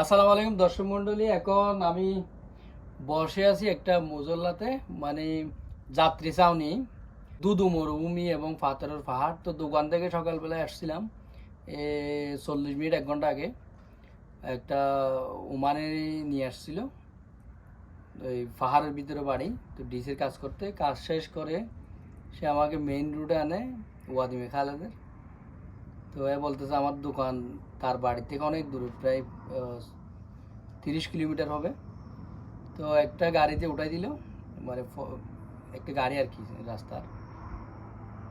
আসসালামু আলাইকুম দর্শক মণ্ডলী, এখন আমি বসে আছি একটা মুজল্লাতে মানে যাত্রী ছাউনি দুদু মরুভূমি এবং পাথরের পাহাড়। তো দোকান থেকে সকালবেলায় আসছিলাম, এ চল্লিশ মিনিট, এক ঘণ্টা আগে। একটা ওমানে নিয়ে আসছিল, ওই পাহাড়ের ভিতরে বাড়ি, তো ডিসির কাজ করতে। কাজ শেষ করে সে আমাকে মেইন রুটে আনে, ওয়াদিমে খালেদের। তো এ বলতেছে আমার দোকান তার বাড়ি থেকে অনেক দূর, প্রায় তিরিশ কিলোমিটার হবে। তো একটা গাড়িতে উঠাই দিল মানে একটা গাড়ি আর কি রাস্তার।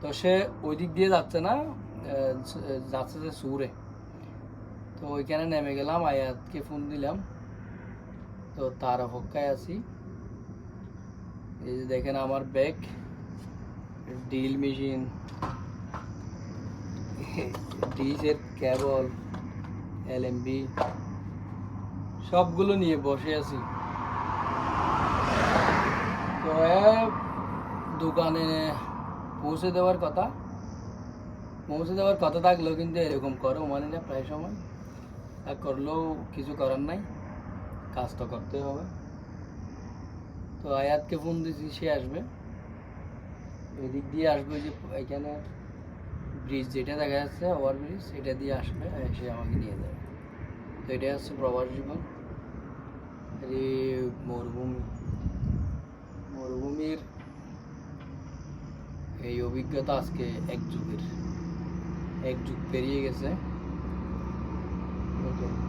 তো সে ওই দিক দিয়ে যাচ্ছে না যাচ্ছে যে সুরে। তো ওইখানে নেমে গেলাম, আয়াতকে ফোন দিলাম। তো তার অপেক্ষায় আছি। এই যে দেখেন আমার ব্যাগ ডিল মেশিন। ডিজের কেবল এলএমবি সবগুলো নিয়ে বসে আছি। তো দোকানে পৌঁছে দেওয়ার কথা, পৌঁছে দেওয়ার কথা থাকলেও কিন্তু এরকম করে মানে না, প্রায় সময় আর করলেও কিছু করার নাই, কাজ তো করতে হবে। তো আয়াতকে ফোন দিয়েছি সে আসবে। এদিক দিয়ে আসবে যে এখানে ব্রিজ যেটা দেখা যাচ্ছে ওভারব্রিজ সেটা দিয়ে আসবে এসে আমাকে নিয়ে যাবে তো এটাই হচ্ছে প্রবাস জীবন। মরুভূমি। মরুভূমির এই অভিজ্ঞতা আজকে এক যুগের। এক যুগ পেরিয়ে গেছে।